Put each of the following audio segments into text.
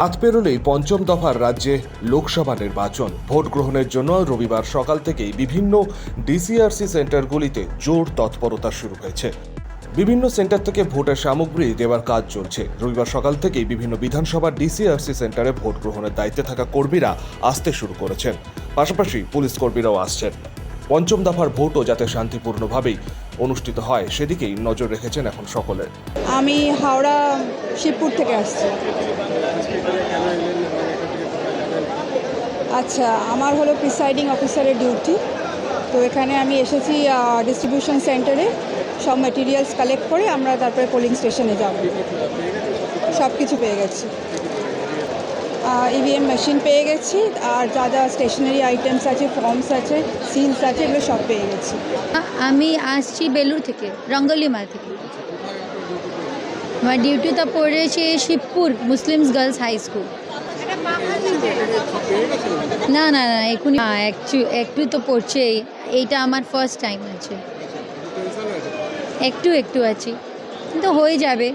হাত পেরোলেই পঞ্চম দফার রাজ্যে লোকসভা নির্বাচন। ভোট গ্রহণের জন্য রবিবার সকাল থেকেই বিভিন্ন ডিসিআরসি সেন্টারগুলিতে জোর তৎপরতা শুরু হয়েছে। বিভিন্ন সেন্টার থেকে ভোটের সামগ্রী দেওয়ার কাজ চলছে। রবিবার সকাল থেকেই বিভিন্ন বিধানসভার ডিসিআরসি সেন্টারে ভোট গ্রহণের দায়িত্বে থাকা কর্মীরা আসতে শুরু করেছেন। পাশাপাশি পুলিশ কর্মীরাও আসছেন। পঞ্চম দফার ভোটও যাতে শান্তিপূর্ণভাবেই অনুষ্ঠিত হয়। সেদিকেই নজর রেখেছেন এখন সকলের আমি হাওড়া শিবপুর থেকে আসছি। আচ্ছা আমার হলো প্রিসাইডিং অফিসারের ডিউটি তো এখানে আমি এসেছি ডিস্ট্রিবিউশন সেন্টারে সব মেটেরিয়ালস কালেক্ট করে আমরা তারপরে পোলিং স্টেশনে যাব। সব কিছু পেয়ে গেছি। ইভিএম মেশিন পেয়ে গেছি, আর যা যা স্টেশনারি আইটেমস আছে ফর্মস আছে সিলস আছে, এগুলো সব পেয়ে গেছি। আমি আসছি বেলুর থেকে রঙ্গলিমা থেকে। আমার ডিউটিটা পড়েছে Shibpur Muslims girls high school না না না, এখনই একটু একটু তো পড়ছেই এইটা আমার ফার্স্ট টাইম আছে। একটু একটু আছি। কিন্তু হয়ে যাবে।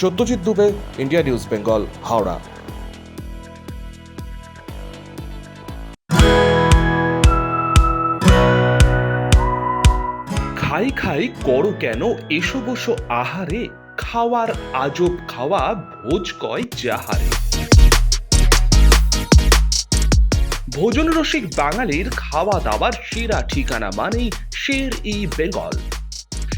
Satyajit Dubey India news Bengal Howrah. খাই খাই করো কেন এসো বসো আহারে, খাওয়ার আজব খাওয়া ভোজ কয় যাহারে। ভোজন রসিক বাঙালির খাওয়া দাওয়ার সেরা ঠিকানা মানেই Sher e Bengal.